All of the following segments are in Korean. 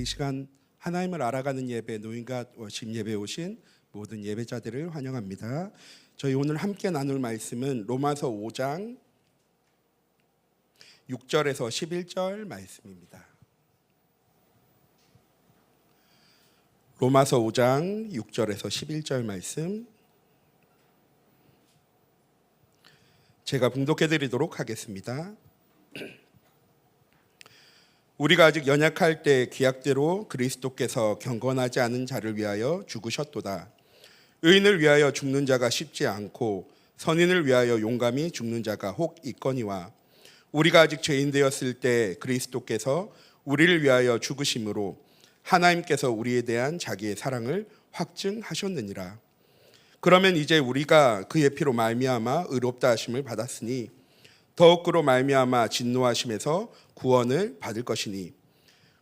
이 시간 하나님을 알아가는 예배 노인과 워십 예배 오신 모든 예배자들을 환영합니다. 저희 오늘 함께 나눌 말씀은 로마서 5장 6절에서 11절 말씀입니다. 로마서 5장 6절에서 11절 말씀 제가 봉독해 드리도록 하겠습니다. 우리가 아직 연약할 때 귀약대로 그리스도께서 경건하지 않은 자를 위하여 죽으셨도다. 의인을 위하여 죽는 자가 쉽지 않고 선인을 위하여 용감히 죽는 자가 혹 있거니와 우리가 아직 죄인 되었을 때 그리스도께서 우리를 위하여 죽으심으로 하나님께서 우리에 대한 자기의 사랑을 확증하셨느니라. 그러면 이제 우리가 그의 피로 말미암아 의롭다 하심을 받았으니 더욱 그로 말미암아 진노하심에서 구원을 받을 것이니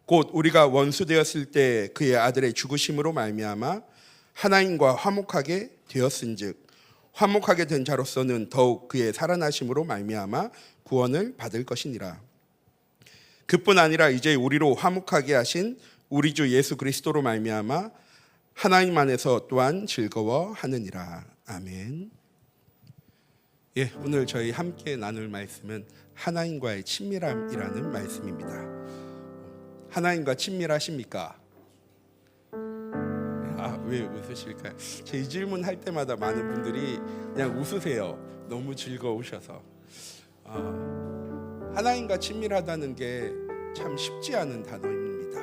곧 우리가 원수 되었을 때 그의 아들의 죽으심으로 말미암아 하나님과 화목하게 되었은즉 화목하게 된 자로서는 더욱 그의 살아나심으로 말미암아 구원을 받을 것이니라. 그뿐 아니라 이제 우리로 화목하게 하신 우리 주 예수 그리스도로 말미암아 하나님 안에서 또한 즐거워하느니라. 아멘. 예, 오늘 저희 함께 나눌 말씀은 하나님과의 친밀함이라는 말씀입니다. 하나님과 친밀하십니까? 아, 왜 웃으실까요? 제 이 질문 할 때마다 많은 분들이 그냥 웃으세요. 너무 즐거우셔서. 아, 하나님과 친밀하다는 게 참 쉽지 않은 단어입니다.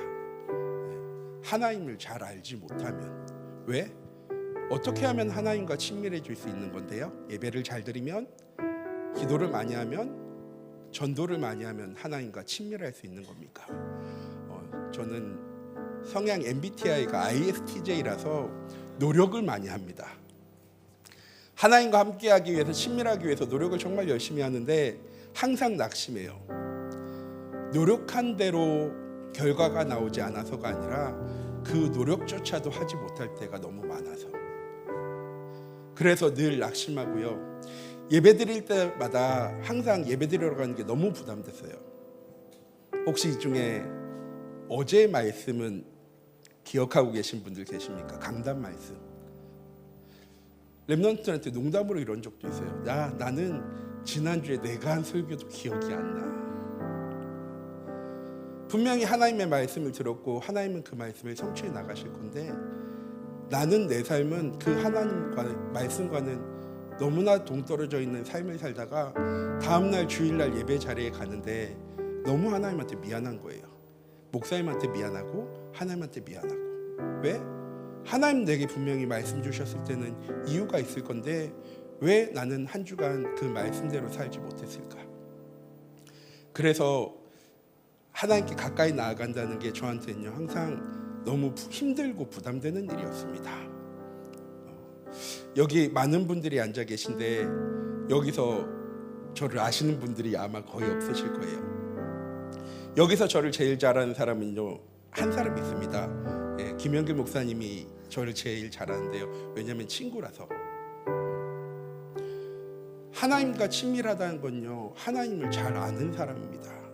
하나님을 잘 알지 못하면 왜? 어떻게 하면 하나님과 친밀해질 수 있는 건데요? 예배를 잘 드리면, 기도를 많이 하면, 전도를 많이 하면 하나님과 친밀할 수 있는 겁니까? 어, 저는 성향 MBTI가 ISTJ라서 노력을 많이 합니다. 하나님과 함께하기 위해서 친밀하기 위해서 노력을 정말 열심히 하는데 항상 낙심해요. 노력한 대로 결과가 나오지 않아서가 아니라 그 노력조차도 하지 못할 때가 너무 많아서 그래서 늘 낙심하고요. 예배 드릴 때마다 항상 예배 드리러 가는 게 너무 부담됐어요. 혹시 이 중에 어제 말씀은 기억하고 계신 분들 계십니까? 강단 말씀. 랩런트한테 농담으로 이런 적도 있어요. 야, 나는 지난주에 내가 한 설교도 기억이 안 나. 분명히 하나님의 말씀을 들었고 하나님은 그 말씀을 성취해 나가실 건데 나는 내 삶은 그 하나님과 말씀과는 너무나 동떨어져 있는 삶을 살다가 다음날 주일날 예배 자리에 가는데 너무 하나님한테 미안한 거예요. 목사님한테 미안하고 하나님한테 미안하고 왜? 하나님 내게 분명히 말씀 주셨을 때는 이유가 있을 건데 왜 나는 한 주간 그 말씀대로 살지 못했을까? 그래서 하나님께 가까이 나아간다는 게 저한테는요 항상 너무 힘들고 부담되는 일이었습니다. 여기 많은 분들이 앉아 계신데 여기서 저를 아시는 분들이 아마 거의 없으실 거예요. 여기서 저를 제일 잘하는 사람은요 한 사람 있습니다. 예, 김영길 목사님이 저를 제일 잘하는데요. 왜냐하면 친구라서. 하나님과 친밀하다는 건요 하나님을 잘 아는 사람입니다.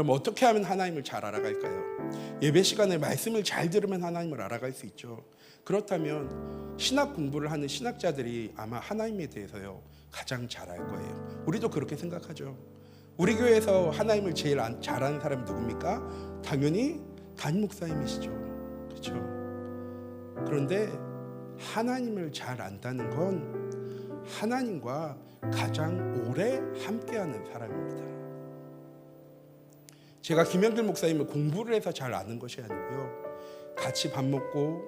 그럼 어떻게 하면 하나님을 잘 알아갈까요? 예배 시간에 말씀을 잘 들으면 하나님을 알아갈 수 있죠. 그렇다면 신학 공부를 하는 신학자들이 아마 하나님에 대해서요 가장 잘 알 거예요. 우리도 그렇게 생각하죠. 우리 교회에서 하나님을 제일 잘 아는 사람이 누굽니까? 당연히 담임 목사님이시죠. 그렇죠? 그런데 하나님을 잘 안다는 건 하나님과 가장 오래 함께하는 사람입니다. 제가 김영길 목사님을 공부를 해서 잘 아는 것이 아니고요. 같이 밥 먹고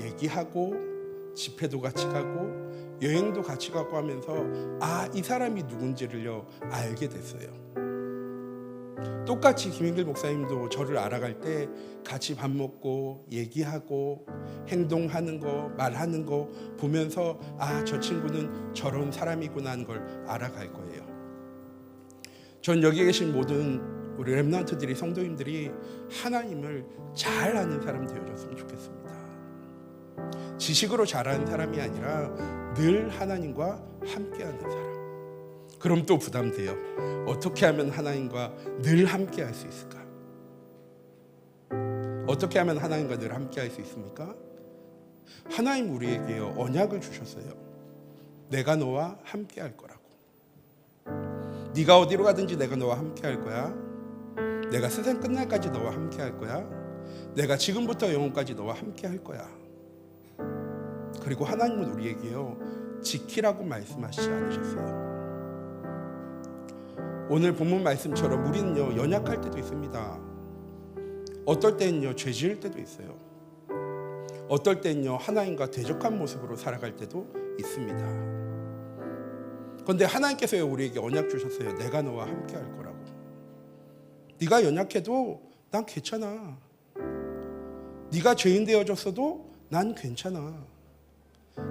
얘기하고 집회도 같이 가고 여행도 같이 가고 하면서 아, 이 사람이 누군지를요 알게 됐어요. 똑같이 김영길 목사님도 저를 알아갈 때 같이 밥 먹고 얘기하고 행동하는 거, 말하는 거 보면서 아, 저 친구는 저런 사람이구나 하는 걸 알아갈 거예요. 전 여기 계신 모든 우리 렘넌트들이 성도님들이 하나님을 잘 아는 사람 되어줬으면 좋겠습니다. 지식으로 잘하는 사람이 아니라 늘 하나님과 함께하는 사람. 그럼 또 부담돼요. 어떻게 하면 하나님과 늘 함께할 수 있을까? 어떻게 하면 하나님과 늘 함께할 수 있습니까? 하나님 우리에게요 언약을 주셨어요. 내가 너와 함께할 거라고. 네가 어디로 가든지 내가 너와 함께할 거야. 내가 세상 끝날까지 너와 함께 할 거야. 내가 지금부터 영원까지 너와 함께 할 거야. 그리고 하나님은 우리에게요 지키라고 말씀하시지 않으셨어요. 오늘 본문 말씀처럼 우리는요 연약할 때도 있습니다. 어떨 때는요 죄 지을 때도 있어요. 어떨 때는요 하나님과 대적한 모습으로 살아갈 때도 있습니다. 그런데 하나님께서 우리에게 언약 주셨어요. 내가 너와 함께 할 거라고. 네가 연약해도 난 괜찮아. 네가 죄인 되어졌어도 난 괜찮아.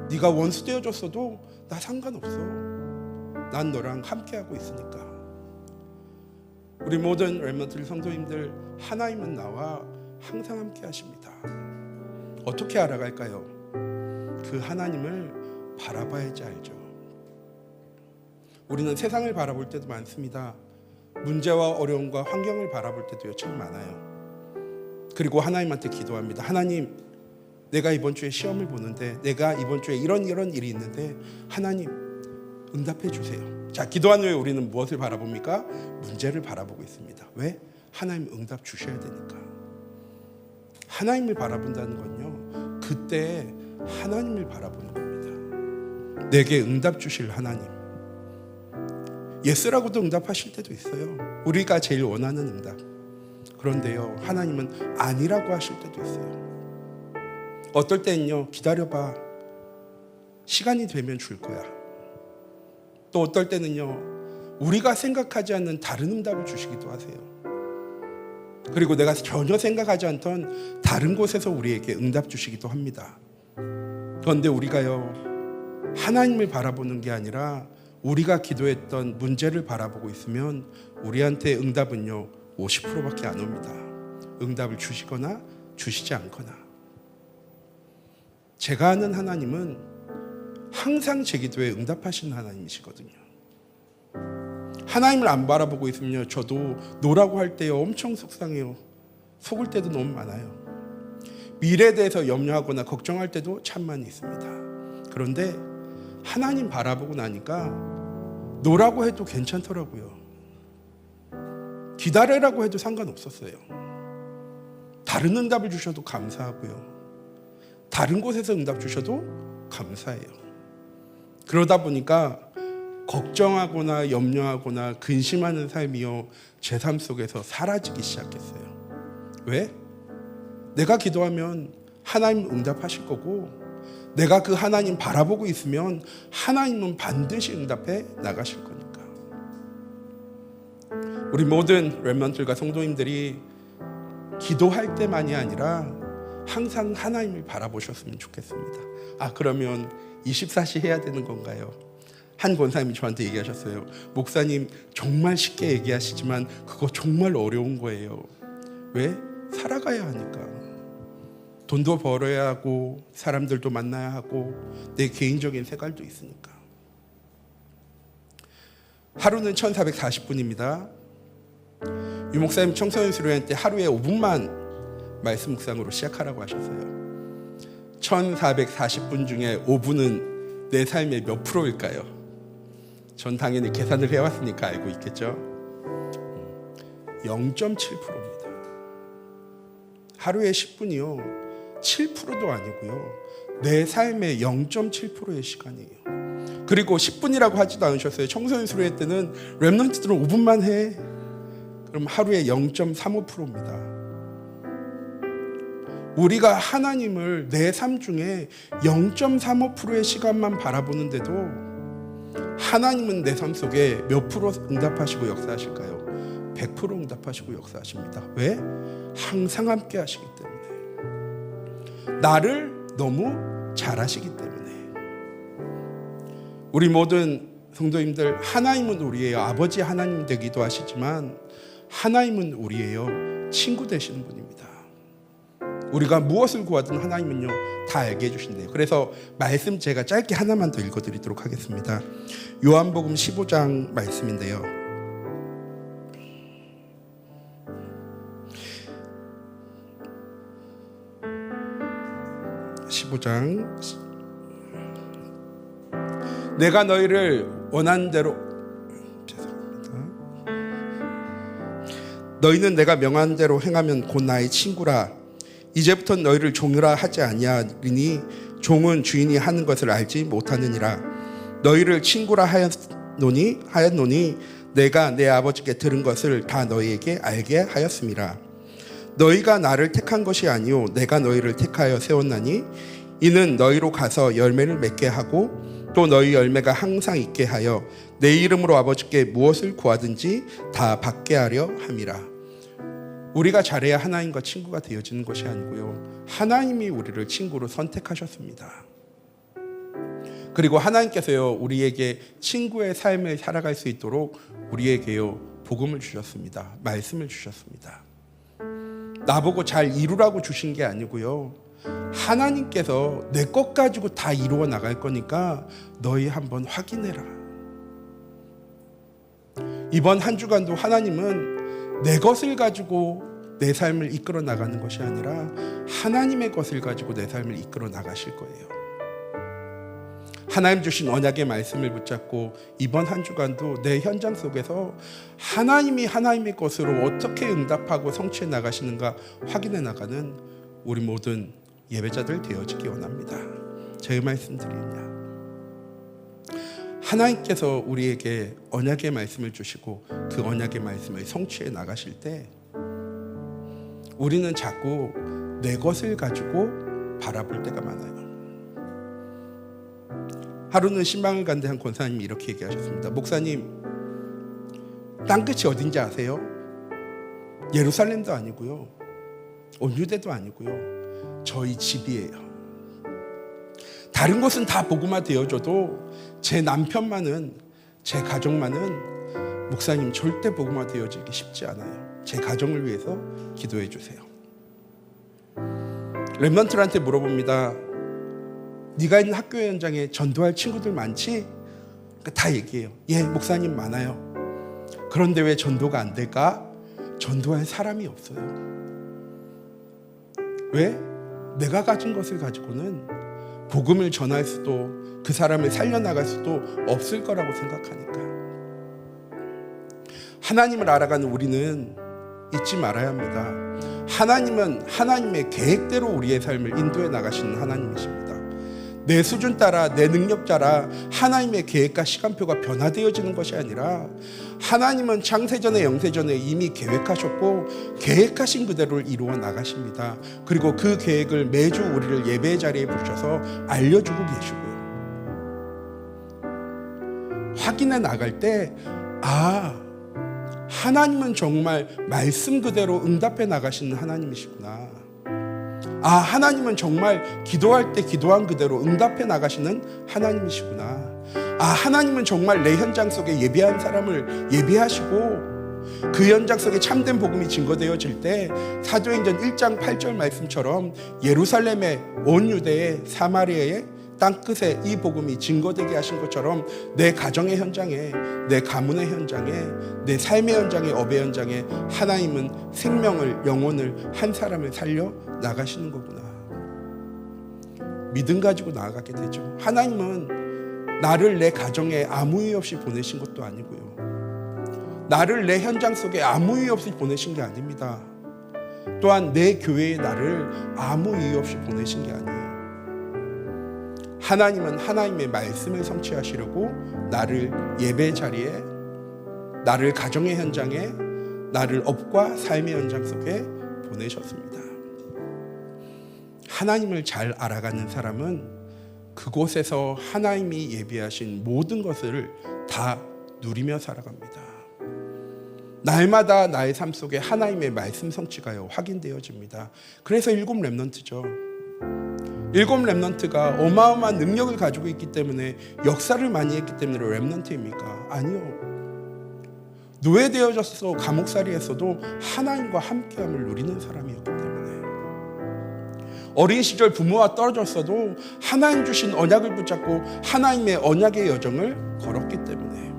네가 원수 되어졌어도 나 상관없어. 난 너랑 함께하고 있으니까. 우리 모든 렘넌트 성도님들 하나님은 나와 항상 함께 하십니다. 어떻게 알아갈까요? 그 하나님을 바라봐야지 알죠. 우리는 세상을 바라볼 때도 많습니다. 문제와 어려움과 환경을 바라볼 때도요 참 많아요. 그리고 하나님한테 기도합니다. 하나님, 내가 이번 주에 시험을 보는데 내가 이번 주에 이런 이런 일이 있는데 하나님 응답해 주세요. 자, 기도한 후에 우리는 무엇을 바라봅니까? 문제를 바라보고 있습니다. 왜? 하나님 응답 주셔야 되니까. 하나님을 바라본다는 건요. 그때 하나님을 바라보는 겁니다. 내게 응답 주실 하나님. 예스라고도 응답하실 때도 있어요. 우리가 제일 원하는 응답. 그런데요, 하나님은 아니라고 하실 때도 있어요. 어떨 때는요, 기다려봐. 시간이 되면 줄 거야. 또 어떨 때는요, 우리가 생각하지 않는 다른 응답을 주시기도 하세요. 그리고 내가 전혀 생각하지 않던 다른 곳에서 우리에게 응답 주시기도 합니다. 그런데 우리가요, 하나님을 바라보는 게 아니라 우리가 기도했던 문제를 바라보고 있으면 우리한테 응답은요, 50%밖에 안 옵니다. 응답을 주시거나 주시지 않거나. 제가 아는 하나님은 항상 제 기도에 응답하시는 하나님이시거든요. 하나님을 안 바라보고 있으면요, 저도 노라고 할 때요, 엄청 속상해요. 속을 때도 너무 많아요. 미래에 대해서 염려하거나 걱정할 때도 참 많이 있습니다. 그런데 하나님 바라보고 나니까 노라고 해도 괜찮더라고요. 기다려라고 해도 상관없었어요. 다른 응답을 주셔도 감사하고요. 다른 곳에서 응답 주셔도 감사해요. 그러다 보니까 걱정하거나 염려하거나 근심하는 삶이요 제 삶 속에서 사라지기 시작했어요. 왜? 내가 기도하면 하나님 응답하실 거고 내가 그 하나님 바라보고 있으면 하나님은 반드시 응답해 나가실 거니까. 우리 모든 렘런트과 성도님들이 기도할 때만이 아니라 항상 하나님을 바라보셨으면 좋겠습니다. 아 그러면 24시 해야 되는 건가요? 한 권사님이 저한테 얘기하셨어요. 목사님 정말 쉽게 얘기하시지만 그거 정말 어려운 거예요. 왜? 살아가야 하니까. 돈도 벌어야 하고 사람들도 만나야 하고 내 개인적인 생활도 있으니까. 하루는 1440분입니다. 유 목사님 청소년 수료회 때 하루에 5분만 말씀 묵상으로 시작하라고 하셨어요. 1440분 중에 5분은 내 삶의 몇 프로일까요? 전 당연히 계산을 해왔으니까 알고 있겠죠. 0.7%입니다. 하루에 10분이요. 7%도 아니고요. 내 삶의 0.7%의 시간이에요. 그리고 10분이라고 하지도 않으셨어요. 청소년 수료회 때는 랩런트들은 5분만 해. 그럼 하루에 0.35%입니다. 우리가 하나님을 내 삶 중에 0.35%의 시간만 바라보는데도 하나님은 내 삶 속에 몇 프로 응답하시고 역사하실까요? 100% 응답하시고 역사하십니다. 왜? 항상 함께 하시기 때문에. 나를 너무 잘하시기 때문에. 우리 모든 성도님들 하나님은 우리의 아버지 하나님 되기도 하시지만 하나님은 우리의 친구 되시는 분입니다. 우리가 무엇을 구하든 하나님은요 다 알게 해주신대요. 그래서 말씀 제가 짧게 하나만 더 읽어드리도록 하겠습니다. 요한복음 15장 말씀인데요. 15장. 내가 너희를 원한 대로. 너희는 내가 명한 대로 행하면 곧 나의 친구라. 이제부터 너희를 종이라 하지 아니하리니 종은 주인이 하는 것을 알지 못하느니라. 너희를 친구라 하였노니 하였노니 내가 내 아버지께 들은 것을 다 너희에게 알게 하였음이라 너희가 나를 택한 것이 아니요 내가 너희를 택하여 세웠나니 이는 너희로 가서 열매를 맺게 하고 또 너희 열매가 항상 있게 하여 내 이름으로 아버지께 무엇을 구하든지 다 받게 하려 함이라. 우리가 잘해야 하나님과 친구가 되어지는 것이 아니고요. 하나님이 우리를 친구로 선택하셨습니다. 그리고 하나님께서요 우리에게 친구의 삶을 살아갈 수 있도록 우리에게요 복음을 주셨습니다. 말씀을 주셨습니다. 나보고 잘 이루라고 주신 게 아니고요. 하나님께서 내 것 가지고 다 이루어 나갈 거니까 너희 한번 확인해라. 이번 한 주간도 하나님은 내 것을 가지고 내 삶을 이끌어 나가는 것이 아니라 하나님의 것을 가지고 내 삶을 이끌어 나가실 거예요. 하나님 주신 언약의 말씀을 붙잡고 이번 한 주간도 내 현장 속에서 하나님이 하나님의 것으로 어떻게 응답하고 성취해 나가시는가 확인해 나가는 우리 모든 예배자들 되어지기 원합니다. 제 말씀드리냐. 하나님께서 우리에게 언약의 말씀을 주시고 그 언약의 말씀을 성취해 나가실 때 우리는 자꾸 내 것을 가지고 바라볼 때가 많아요. 하루는 신방을 간데 한 권사님이 이렇게 얘기하셨습니다. 목사님, 땅끝이 어딘지 아세요? 예루살렘도 아니고요. 온유대도 아니고요. 저희 집이에요. 다른 곳은 다 복음화 되어줘도 제 남편만은 제 가족만은 목사님 절대 복음화 되어지기 쉽지 않아요. 제 가정을 위해서 기도해 주세요. 랩런트한테 물어봅니다. 네가 있는 학교 현장에 전도할 친구들 많지? 그러니까 다 얘기해요. 예, 목사님 많아요. 그런데 왜 전도가 안 될까? 전도할 사람이 없어요. 왜? 내가 가진 것을 가지고는 복음을 전할 수도 그 사람을 살려나갈 수도 없을 거라고 생각하니까. 하나님을 알아가는 우리는 잊지 말아야 합니다. 하나님은 하나님의 계획대로 우리의 삶을 인도해 나가시는 하나님이십니다. 내 수준 따라 내 능력 따라 하나님의 계획과 시간표가 변화되어지는 것이 아니라 하나님은 창세전에 영세전에 이미 계획하셨고 계획하신 그대로를 이루어 나가십니다. 그리고 그 계획을 매주 우리를 예배 자리에 부르셔서 알려주고 계시고요. 확인해 나갈 때 아, 하나님은 정말 말씀 그대로 응답해 나가시는 하나님이시구나. 아, 하나님은 정말 기도할 때 기도한 그대로 응답해 나가시는 하나님이시구나. 아, 하나님은 정말 내 현장 속에 예배한 사람을 예배하시고 그 현장 속에 참된 복음이 증거되어질 때 사도행전 1장 8절 말씀처럼 예루살렘의 온 유대의 사마리아의 땅 끝에 이 복음이 증거되게 하신 것처럼 내 가정의 현장에 내 가문의 현장에 내 삶의 현장에 업의 현장에 하나님은 생명을 영혼을 한 사람을 살려 나가시는 거구나. 믿음 가지고 나아가게 되죠. 하나님은 나를 내 가정에 아무 이유 없이 보내신 것도 아니고요. 나를 내 현장 속에 아무 이유 없이 보내신 게 아닙니다. 또한 내 교회에 나를 아무 이유 없이 보내신 게 아니에요 하나님은 하나님의 말씀을 성취하시려고 나를 예배 자리에 나를 가정의 현장에 나를 업과 삶의 현장 속에 보내셨습니다. 하나님을 잘 알아가는 사람은 그곳에서 하나님이 예비하신 모든 것을 다 누리며 살아갑니다. 날마다 나의 삶 속에 하나님의 말씀 성취가요 확인되어집니다. 그래서 일곱 렘넌트죠. 일곱 렘넌트가 어마어마한 능력을 가지고 있기 때문에 역사를 많이 했기 때문에 렘넌트입니까? 아니요. 노예되어져서 감옥살이했어도 하나님과 함께함을 누리는 사람이었기 때문에 어린 시절 부모와 떨어졌어도 하나님 주신 언약을 붙잡고 하나님의 언약의 여정을 걸었기 때문에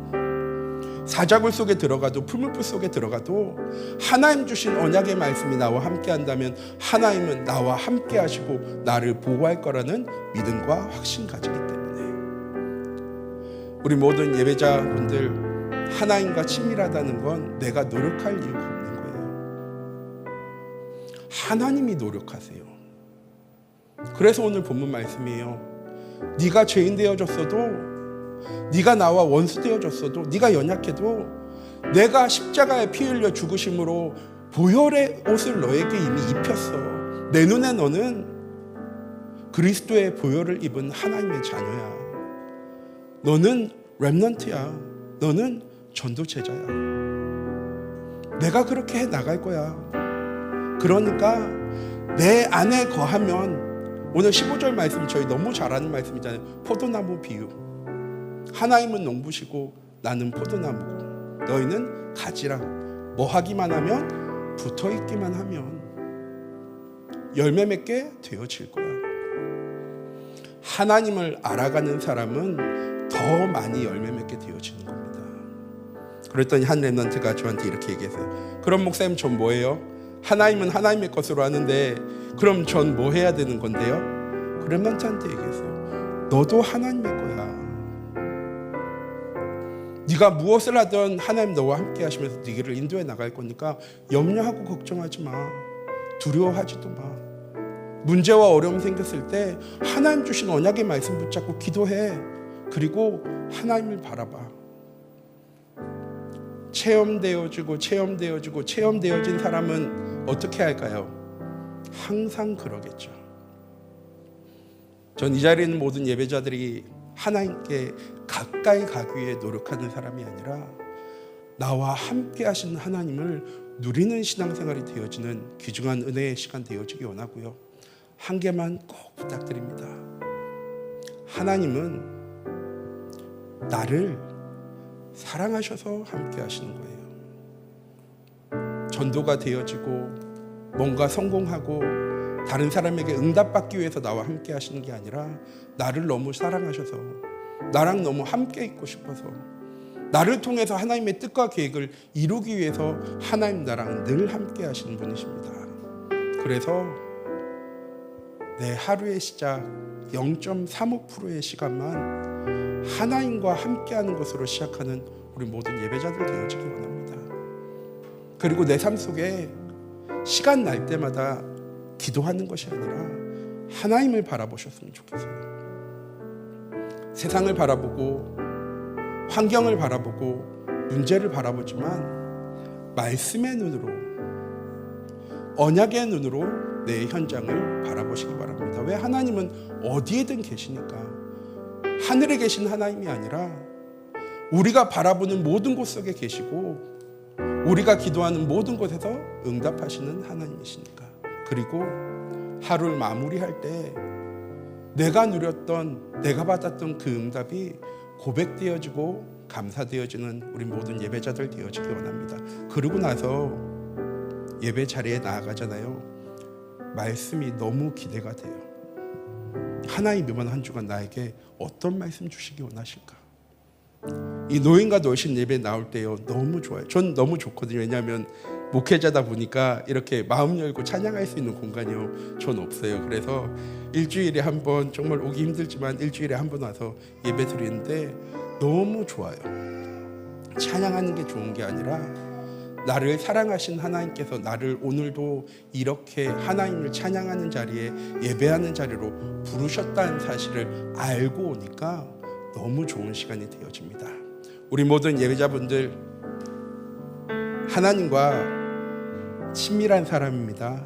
사자굴 속에 들어가도 풀물불 속에 들어가도 하나님 주신 언약의 말씀이 나와 함께 한다면 하나님은 나와 함께 하시고 나를 보호할 거라는 믿음과 확신 가지기 때문에 우리 모든 예배자분들 하나님과 친밀하다는 건 내가 노력할 이유가 없는 거예요. 하나님이 노력하세요. 그래서 오늘 본문 말씀이에요. 네가 죄인 되어졌어도 네가 나와 원수 되어졌어도 네가 연약해도 내가 십자가에 피 흘려 죽으심으로 보혈의 옷을 너에게 이미 입혔어. 내 눈에 너는 그리스도의 보혈을 입은 하나님의 자녀야. 너는 렘넌트야. 너는 전도제자야. 내가 그렇게 해 나갈 거야. 그러니까 내 안에 거하면 오늘 15절 말씀 저희 너무 잘 아는 말씀이잖아요. 포도나무 비유. 하나님은 농부시고 나는 포도나무고 너희는 가지랑 뭐 하기만 하면 붙어 있기만 하면 열매 맺게 되어질 거야. 하나님을 알아가는 사람은 더 많이 열매 맺게 되어지는 겁니다. 그랬더니 한 랩런트가 저한테 이렇게 얘기했어요. 그럼 목사님 전 뭐예요? 하나님은 하나님의 것으로 하는데 그럼 전 뭐 해야 되는 건데요? 그 랩런트한테 얘기했어요. 너도 하나님의 거야. 네가 무엇을 하든 하나님 너와 함께 하시면서 네 길을 인도해 나갈 거니까 염려하고 걱정하지 마. 두려워하지도 마. 문제와 어려움 생겼을 때 하나님 주신 언약의 말씀 붙잡고 기도해. 그리고 하나님을 바라봐. 체험되어지고 체험되어지고 체험되어진 사람은 어떻게 할까요? 항상 그러겠죠. 전 이 자리에 있는 모든 예배자들이 하나님께 가까이 가기 위해 노력하는 사람이 아니라 나와 함께 하시는 하나님을 누리는 신앙생활이 되어지는 귀중한 은혜의 시간 되어지기 원하고요. 한 개만 꼭 부탁드립니다. 하나님은 나를 사랑하셔서 함께 하시는 거예요. 전도가 되어지고 뭔가 성공하고 다른 사람에게 응답받기 위해서 나와 함께 하시는 게 아니라 나를 너무 사랑하셔서 나랑 너무 함께 있고 싶어서 나를 통해서 하나님의 뜻과 계획을 이루기 위해서 하나님 나랑 늘 함께 하시는 분이십니다. 그래서 내 하루의 시작 0.35%의 시간만 하나님과 함께하는 것으로 시작하는 우리 모든 예배자들 되어지기 원합니다. 그리고 내 삶 속에 시간 날 때마다 기도하는 것이 아니라 하나님을 바라보셨으면 좋겠어요. 세상을 바라보고 환경을 바라보고 문제를 바라보지만 말씀의 눈으로 언약의 눈으로 내 현장을 바라보시기 바랍니다. 왜 하나님은 어디에든 계시니까 하늘에 계신 하나님이 아니라 우리가 바라보는 모든 곳 속에 계시고 우리가 기도하는 모든 곳에서 응답하시는 하나님이시니까. 그리고 하루를 마무리할 때 내가 누렸던 내가 받았던 그 응답이 고백되어지고 감사되어지는 우리 모든 예배자들 되어지기 원합니다. 그러고 나서 예배 자리에 나아가잖아요. 말씀이 너무 기대가 돼요. 하나님 이번 한 주간 나에게 어떤 말씀 주시기 원하실까? 이 노인과 노신 예배 나올 때요 너무 좋아요. 전 너무 좋거든요. 왜냐하면 목회자다 보니까 이렇게 마음 열고 찬양할 수 있는 공간이요 전 없어요. 그래서 일주일에 한 번 정말 오기 힘들지만 일주일에 한 번 와서 예배 드리는데 너무 좋아요. 찬양하는 게 좋은 게 아니라 나를 사랑하신 하나님께서 나를 오늘도 이렇게 하나님을 찬양하는 자리에 예배하는 자리로 부르셨다는 사실을 알고 오니까 너무 좋은 시간이 되어집니다. 우리 모든 예배자분들 하나님과 친밀한 사람입니다.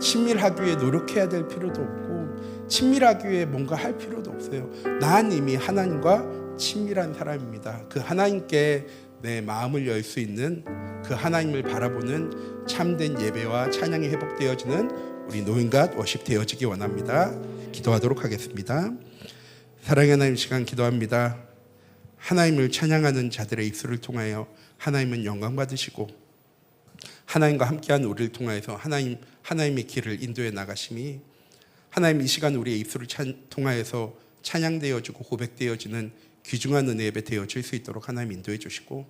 친밀하기 위해 노력해야 될 필요도 없고 친밀하기 위해 뭔가 할 필요도 없어요. 난 이미 하나님과 친밀한 사람입니다. 그 하나님께 내 마음을 열 수 있는 그 하나님을 바라보는 참된 예배와 찬양이 회복되어지는 우리 노인과 워십 되어지기 원합니다. 기도하도록 하겠습니다. 사랑의 하나님 시간 기도합니다. 하나님을 찬양하는 자들의 입술을 통하여 하나님은 영광 받으시고 하나님과 함께한 우리를 통하여서 하나님 하나님의 길을 인도해 나가심이 하나님 이 시간 우리의 입술을 찬, 통하여서 찬양되어지고 고백되어지는 귀중한 은혜 예배 되어질 수 있도록 하나님 인도해 주시고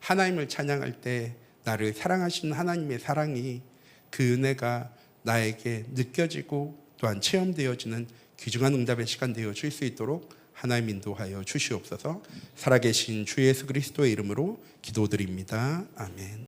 하나님을 찬양할 때 나를 사랑하시는 하나님의 사랑이 그 은혜가 나에게 느껴지고 또한 체험되어지는 귀중한 응답의 시간 되어질 수 있도록 하나님 인도하여 주시옵소서 살아계신 주 예수 그리스도의 이름으로 기도드립니다. 아멘.